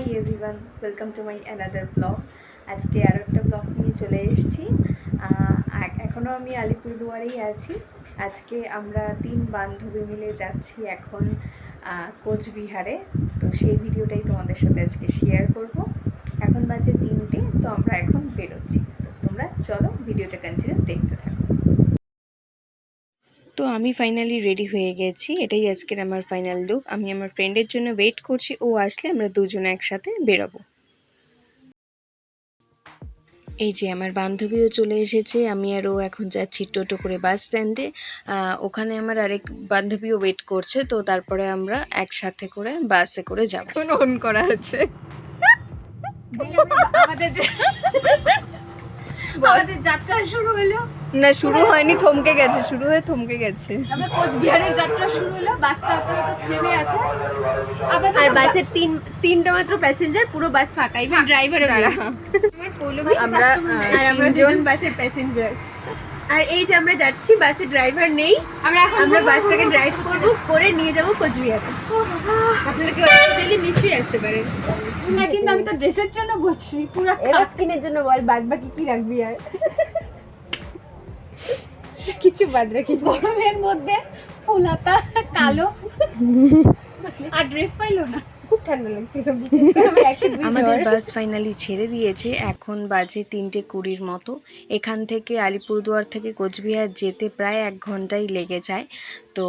Hi everyone welcome to my another blog আজকে আরও একটা ব্লগ নিয়ে চলে এসেছি। এখনও আমি আলিপুরদুয়ারেই আছি। আজকে আমরা তিন বান্ধবী মিলে যাচ্ছি এখন কোচবিহারে। তো সেই ভিডিওটাই তোমাদের সাথে আজকে শেয়ার করব। এখন বাজে তিনটে, তো আমরা এখন বেরোচ্ছি। তো তোমরা চলো ভিডিওটা কন্টিনিউ দেখতে তো আমি ফাইনালি রেডি হয়ে গেছি। এটাই আজকের আমার ফাইনাল লুক আমি আমার ফ্রেন্ডের জন্য ওয়েট করছি ও আসলে আমরা দুজনে একসাথে বেরোবো। এই যে আমার বান্ধবীও চলে এসেছে আমি আর ও এখন যাচ্ছি টোটো করে বাস স্ট্যান্ডে ওখানে আমার আরেক বান্ধবীও ওয়েট করছে তো তারপরে আমরা একসাথে করে বাসে করে যাব। অন করা হচ্ছে। আমাদের আমাদের যাত্রা শুরু হলো। না শুরু হয়নি থমকে গেছে শুরু হয়ে থমকে গেছে। আমরা কোচবিহারের যাত্রা শুরু হলো বাসটা আপাতত থেমে আছে। আর বাসের তিন তিনটা মাত্র প্যাসেঞ্জার পুরো বাস ফাঁকা ইভেন ড্রাইভারও নেই আমরা আর আমরা দুজন বাসের প্যাসেঞ্জার আর এই যে আমরা যাচ্ছি বাসে ড্রাইভার নেই। আমরা এখন আমরা বাসটাকে ড্রাইভ করব করে নিয়ে যাব কোচবিহারে। আপনারা কেউ চাইলে নিশ্চয়ই আসতে পারেন। না কিন্তু আমি তো ড্রেসের জন্য বলছি পুরো স্কিনের জন্য বল বাদ বাকি কি রাখবি আর? কিছু বাদ রাখিস গরমের মধ্যে ফুলাতা কালো। আর ড্রেস পাইলো না। খুব ঠান্ডা লাগছিল আমাদের বাস ফাইনালি ছেড়ে দিয়েছে। এখন বাজে তিনটে কুড়ির মতো। এখান থেকে আলিপুরদুয়ার থেকে কোচবিহার যেতে প্রায় এক ঘন্টাই লেগে যায়। তো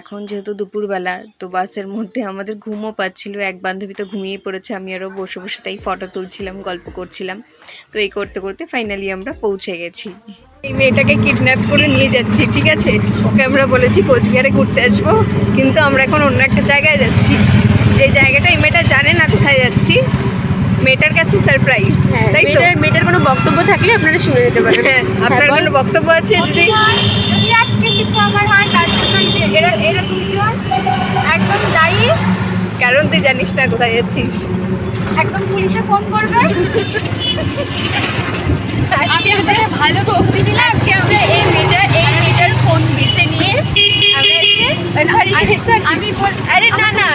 এখন যেহেতু দুপুরবেলা তো বাসের মধ্যে আমাদের ঘুমও পাচ্ছিল এক বান্ধবী তো ঘুমিয়ে পড়েছে। আমি আরও বসে বসে তাই ফটো তুলছিলাম গল্প করছিলাম। তো এই করতে করতে ফাইনালি আমরা পৌঁছে গেছি। এই মেয়েটাকে কিডন্যাপ করে নিয়ে যাচ্ছি ঠিক আছে? ওকে আমরা বলেছি কোচবিহারে ঘুরতে আসব কিন্তু আমরা এখন অন্য একটা জায়গায় যাচ্ছি। যে জায়গাটা এই মেয়েটা জানে না কোথায় যাচ্ছি মেয়েটার কাছে সারপ্রাইজ হ্যাঁ তাই তো? মেয়েটার কোনো বক্তব্য থাকলে আপনারা শুনে নিতে পারেন হ্যাঁ আপনার কোনো বক্তব্য আছে যদি যদি আজকে কিছু আমার হয় তার জন্য এরা এরা দুইজন একদম দায়ী। কারণ তুই জানিস না কোথায় যাচ্ছিস। একদম পুলিশে ফোন করবে। আমি ওদের ভালো ভক্তি দিলাম আজকে আমরা এই মেয়েটার এই মেয়েটার ফোন বেছে নিয়ে আমরা আজকে আমি- আমি বল আরে না না।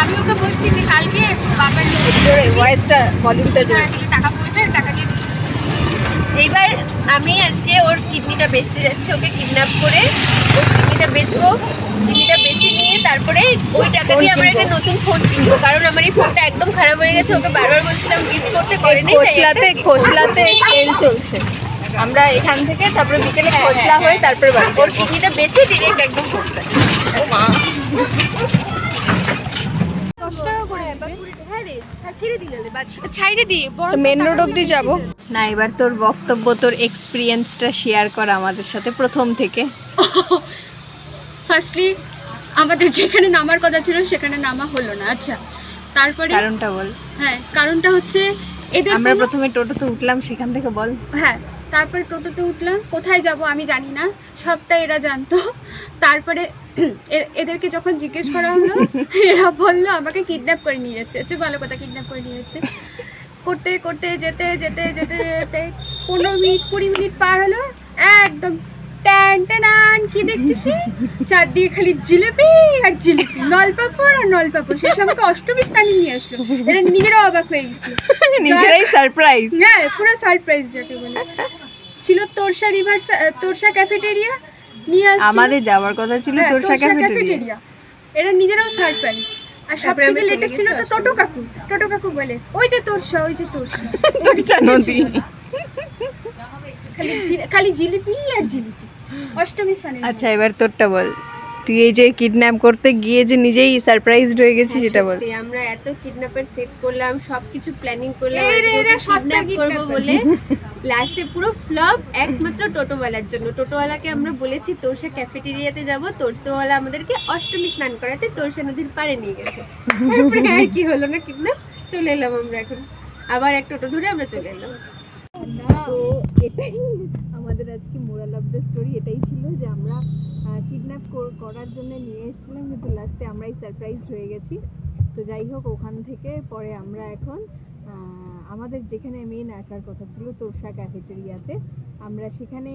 আমি ওকে বলছি যে কালকে বাবার জোরে ভয়েসটা ভলিউমটা জোরে টাকা পড়বে টাকা দিয়ে এইবার আমি আজকে ওর কিডনিটা বেচতে যাচ্ছি ওকে কিডন্যাপ করে ওর কিডনিটা বেচবো কিডনিটা বেচে নিয়ে তারপরে ওই টাকা দিয়ে আমরা একটা নতুন ফোন কিনবো কারণ আমার এই ফোনটা একদম খারাপ হয়ে গেছে ওকে বারবার বলছিলাম গিফট করতে করে নেই তাই খোসলাতে খোসলাতে সেল চলছে। আমরা এখান থেকে তারপরে বিকেলে হ্যাঁ, খোসলা হ্যাঁ, হয়ে তারপরে বাড়ি ওর কিডনিটা বেচে ডিরেক্ট একদম ও মা। হ্যাঁ মেন রোড যাব। না এবার তোর বক্তব্য তোর এক্সপিরিয়েন্সটা শেয়ার কর আমাদের সাথে প্রথম থেকে। ফার্স্টলি আমাদের যেখানে নামার কথা ছিল সেখানে নামা হলো না। আচ্ছা তারপরে কারণটা বল। হ্যাঁ কারণটা হচ্ছে এদের আমরা প্রথমে টোটোতে উঠলাম সেখান থেকে বল। হ্যাঁ তারপরে টোটোতে উঠলাম। কোথায় যাব আমি জানি না সবটা এরা জানতো। তারপরে এদেরকে যখন জিজ্ঞেস করা হলো এরা বলল আমাকে কিডন্যাপ করে নিয়ে যাচ্ছে। হচ্ছে ভালো কথা কিডন্যাপ করে নিয়ে যাচ্ছে। করতে করতে যেতে যেতে যেতে যেতে পনেরো মিনিট কুড়ি মিনিট পার হলো একদম ট্যান ট্যান কি দেখতেছি? চারদিকে খালি জিলেপি আর জিলিপি নলপাপড় আর নলপাপড়। শেষ আমাকে অষ্টমী স্থানে নিয়ে আসলো। এরা নিজেরাও অবাক হয়ে গেছিল নিজেরাই সারপ্রাইজ হ্যাঁ পুরো সারপ্রাইজ যাকে বলে। ছিল তোরসা রিভার তোরসা ক্যাফেটেরিয়া নিয়ে আসছিল আমাদের যাওয়ার কথা ছিল হ্যাঁ, তোরসা ক্যাফেটেরিয়া এরা নিজেরাও সারপ্রাইজ আর সব তারপরে থেকে লেটেস্ট ছিল তো টোটো কাকু। টোটো কাকু বলে ওই যে তোরসা ওই যে তোরসা। নদী। খালি খালি জিলিপি আর জিলিপি। অষ্টমী স্থানে আচ্ছা এবার তোরটা বল। তুই এই যে কিডন্যাপ করতে গিয়ে যে নিজেই সারপ্রাইজড হয়ে গেছিস সেটা বল। আমরা এত কিডন্যাপের সেট করলাম সবকিছু প্ল্যানিং করলাম এরা- আজকে সস্তা kidnap করব বলে লাস্টে পুরো ফ্লপ একমাত্র টোটোওয়ালার জন্য। টোটোওয়ালাকে আমরা বলেছি তোরসা ক্যাফেটেরিয়াতে যাব টোটোওয়ালা আমাদেরকে অষ্টমী স্নান করাতে তোরসা নদীর পাড়ে নিয়ে গেছে। তারপরে আর কি হলো না কিডন্যাপ চলে এলাম আমরা এখন। আবার এক টোটো ধরে আমরা চলে এলাম। তো এটাই। আমাদের আজকে মোরাল অফ দ্য স্টোরি এটাই ছিল যে আমরা কিডন্যাপ করার জন্য নিয়ে এসেছিলাম কিন্তু লাস্টে আমরাই সারপ্রাইজ হয়ে গেছি। তো যাই হোক ওখান থেকে পরে আমরা এখন আমাদের যেখানে মেন আসার কথা ছিল তোরসা ক্যাফেটেরিয়াতে আমরা সেখানে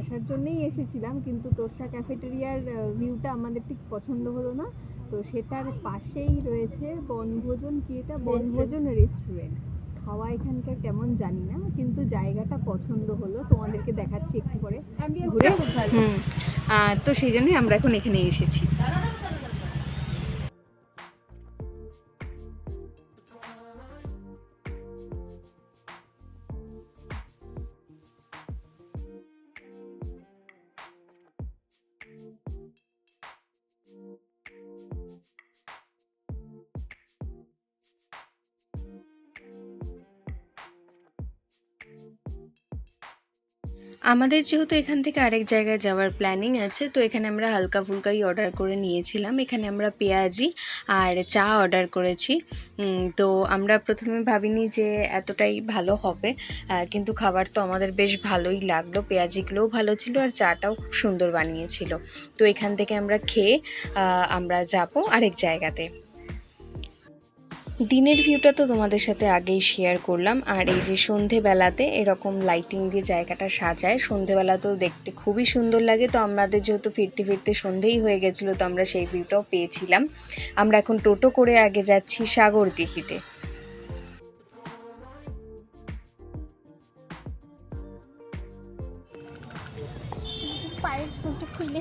আসার জন্যেই এসেছিলাম কিন্তু তোরসা ক্যাফেটেরিয়ার ভিউটা আমাদের ঠিক পছন্দ হলো না। তো সেটার পাশেই রয়েছে বনভোজন কি এটা? বনভোজন রেস্টুরেন্ট খাওয়া এখানকার কেমন জানি না কিন্তু জায়গাটা পছন্দ হলো। তোমাদেরকে দেখাচ্ছি একটু পরে। ঘুরে তো সেই জন্যই আমরা এখন এখানে এসেছি। আমাদের যেহেতু এখান থেকে আরেক জায়গায় যাওয়ার প্ল্যানিং আছে, তো এখানে আমরা হালকা ফুলকাই অর্ডার করে নিয়েছিলাম। এখানে আমরা পেঁয়াজি আর চা অর্ডার করেছি। তো আমরা প্রথমে ভাবিনি যে এতটাই ভালো হবে কিন্তু খাবার তো আমাদের বেশ ভালোই লাগল। পেঁয়াজিগুলোও ভালো ছিল আর চাটাও খুব সুন্দর বানিয়েছিল। তো এখান থেকে আমরা খেয়ে আমরা যাব আরেক জায়গাতে। দিনের ভিউটা তো তোমাদের সাথে আগেই শেয়ার করলাম। আর এই যে সন্ধেবেলাতে এরকম লাইটিং দিয়ে জায়গাটা সাজায়, সন্ধেবেলা তো দেখতে খুবই সুন্দর লাগে। তো আমাদের যেহেতু ফিরতে ফিরতে সন্ধেই হয়ে গেছিল, তো আমরা সেই ভিউটাও পেয়েছিলাম। আমরা এখন টোটো করে আগে যাচ্ছি সাগর দিঘিতে। পায়ের খুলে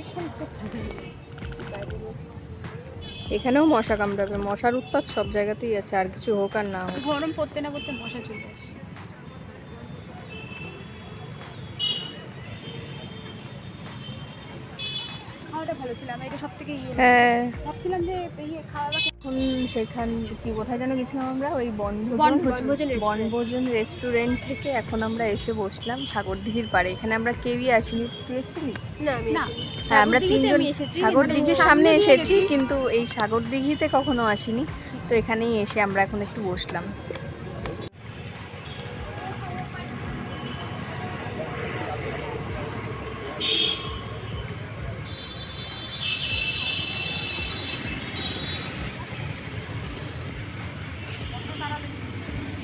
এখানেও মশা কামড়াবে, মশার উৎপাত সব জায়গাতেই আছে, আর কিছু হোক আর না হোক। গরম পড়তে না পড়তে মশা চলে আসছে। এটা সব থেকে ইয়ে হ্যাঁ। ভাবছিলাম যে ইয়ে খাওয়া দাওয়া এখন সেখান কি কোথায় যেন গেছিলাম আমরা? ওই বনভোজন বনভোজন। রেস্টুরেন্ট থেকে এখন আমরা এসে বসলাম সাগরদিঘির পাড়ে। এখানে আমরা কেউই আসিনি। তুই এসেছিলি? না আমি না। আসিনি। হ্যাঁ আমরা সাগরদিঘিতে তিনজন আমি এসেছি, সাগর সামনে সামনে এসেছি কিন্তু এই সাগর দিঘিতে কখনো আসিনি। তো এখানেই এসে আমরা এখন একটু বসলাম।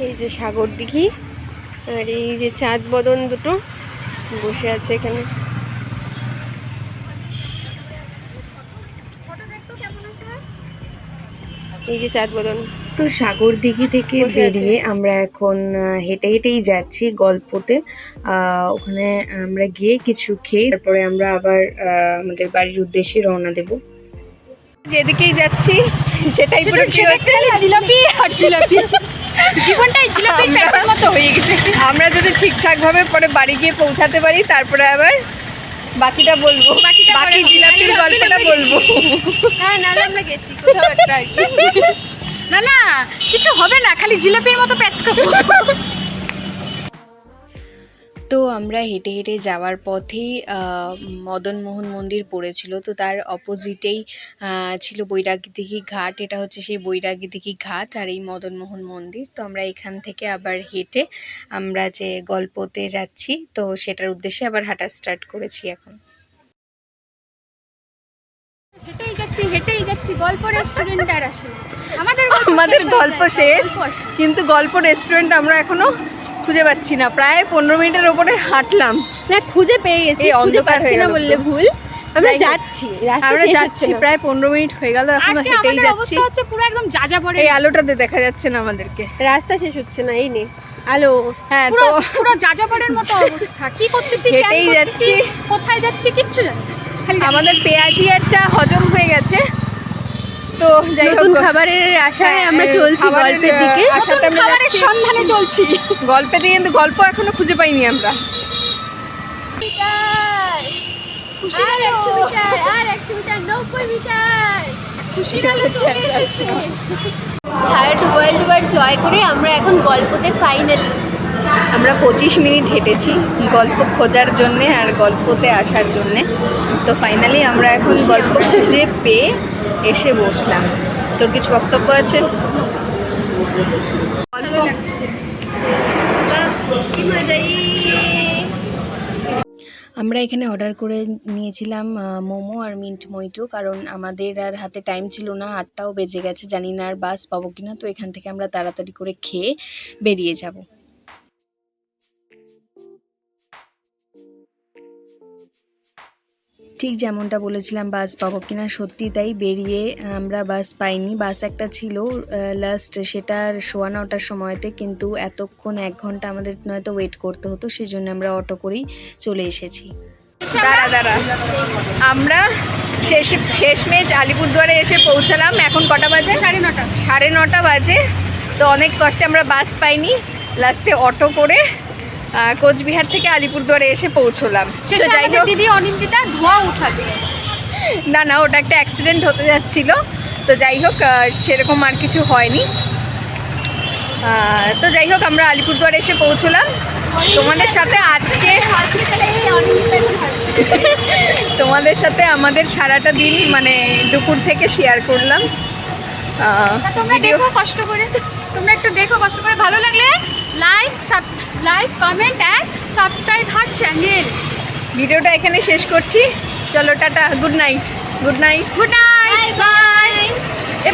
এই যে সাগর দিঘি আর এই যে চাঁদ বদন দুটো বসে আছে এখানে। এই যে চাঁদ বদন। তো সাগর দিঘি থেকে বেরিয়ে আমরা এখন হেঁটে হেঁটেই যাচ্ছি গল্পতে। আহ, ওখানে আমরা গিয়ে কিছু খেয়ে তারপরে আমরা আবার আহ, আমাদের বাড়ির উদ্দেশ্যে রওনা দেব। যেদিকেই যাচ্ছি সেটাই পুরো জিলাপি আর জিলাপি। জীবনটাই জিলাপির আমরা- প্যাচের মতো হয়ে গেছে। আমরা যদি ঠিকঠাক ভাবে পরে বাড়ি গিয়ে পৌঁছাতে পারি তারপরে আবার বাকিটা বলব। বাকিটা বাকি জিলাপির গল্পটা বলব। হ্যাঁ নাহলে আমরা গেছি কোথাও একটা আর কি। না না কিছু হবে না খালি জিলাপির মতো প্যাচ খাব। তো আমরা হেঁটে হেঁটে যাওয়ার পথেই আহ, মদন মোহন মন্দির পড়েছিল। তো তার অপোজিটেই ছিল বৈরাগী দিঘি ঘাট। এটা হচ্ছে সেই বৈরাগী দিঘি ঘাট আর এই মদনমোহন মন্দির। তো আমরা এখান থেকে আবার হেঁটে আমরা যে গল্পতে যাচ্ছি তো সেটার উদ্দেশ্যে আবার হাঁটা স্টার্ট করেছি এখন। হেঁটেই যাচ্ছি হেঁটেই যাচ্ছি। গল্প রেস্টুরেন্ট আর আসে আমাদের আমাদের গল্প শেষ কিন্তু গল্প রেস্টুরেন্ট আমরা এখনও খুঁজে পাচ্ছি না। প্রায় পনেরো মিনিটের ওপরে হাঁটলাম। না খুঁজে পেয়ে গেছি খুঁজে পাচ্ছি না বললে ভুল। আমরা যাচ্ছি আমরা যাচ্ছি প্রায় পনেরো মিনিট হয়ে গেল এখনও হেঁটেই যাচ্ছি। হচ্ছে পুরো একদম যা যা পড়ে এই আলোটাতে দেখা যাচ্ছে না আমাদেরকে। রাস্তা শেষ হচ্ছে না এই নে আলো। হ্যাঁ পুরো তো পুরো যা যা পড়ের মতো অবস্থা। কি করতেছি হেঁটেই যাচ্ছি। কোথায় যাচ্ছি কিচ্ছু জানি না। আমাদের পেঁয়াজি আর চা হজম হয়ে গেছে। তো নতুন খাবারের আশায় হ্যাঁ, আমরা চলছি গল্পের দিকে। খাবারের সন্ধানে চলছি। গল্পে দিয়ে কিন্তু গল্প এখনও খুঁজে পাইনি আমরা। আর একশো মিটার আর একশো মিটার নব্বই মিটার খুশি আলো চলে এসেছে। থার্ড ওয়ার্ল্ড ওয়ার জয় করে আমরা এখন গল্পতে ফাইনালি আমরা পঁচিশ মিনিট হেঁটেছি গল্প খোঁজার জন্যে আর গল্পতে আসার জন্যে। তো ফাইনালি আমরা এখন গল্প খুঁজে পেয়ে এসে বসলাম। তোর কিছু বক্তব্য আছে? মজাই আমরা এখানে অর্ডার করে নিয়েছিলাম মোমো আর মিন্ট মইটো কারণ আমাদের আর হাতে টাইম ছিল না আটটাও বেজে গেছে জানি না আর বাস পাবো কিনা তো এখান থেকে আমরা তাড়াতাড়ি করে খেয়ে বেরিয়ে যাব। ঠিক যেমনটা বলেছিলাম বাস পাবো কিনা সত্যি তাই বেরিয়ে আমরা বাস পাইনি। বাস একটা ছিল লাস্ট সেটার সোয়া নটার সময়তে কিন্তু এতক্ষণ এক ঘণ্টা আমাদের নয়তো ওয়েট করতে হতো সেই জন্য আমরা অটো করেই চলে এসেছি। দাঁড়া দাঁড়া। আমরা শেষ শেষমেশ আলিপুরদুয়ারে এসে পৌঁছালাম এখন কটা বাজে? সাড়ে নটা। সাড়ে নটা বাজে তো অনেক কষ্টে আমরা বাস পাইনি লাস্টে অটো করে কোচবিহার থেকে আলিপুরদুয়ারে এসে পৌঁছলাম। দিদি অনিন্দিতা ধোয়া উঠাবে। না না ওটা একটা অ্যাক্সিডেন্ট হতে যাচ্ছিল। তো যাই হোক সেরকম আর কিছু হয়নি। তো যাই হোক আমরা আলিপুরদুয়ারে এসে পৌঁছলাম। তোমাদের সাথে আজকে তোমাদের সাথে আমাদের সারাটা দিন মানে দুপুর থেকে শেয়ার করলাম। তোমরা দেখো কষ্ট করে। তোমরা একটু দেখো কষ্ট করে। ভালো লাগলে? Like sub like comment and subscribe her channel ভিডিওটা এখানে শেষ করছি। চলো tata good night good night good night bye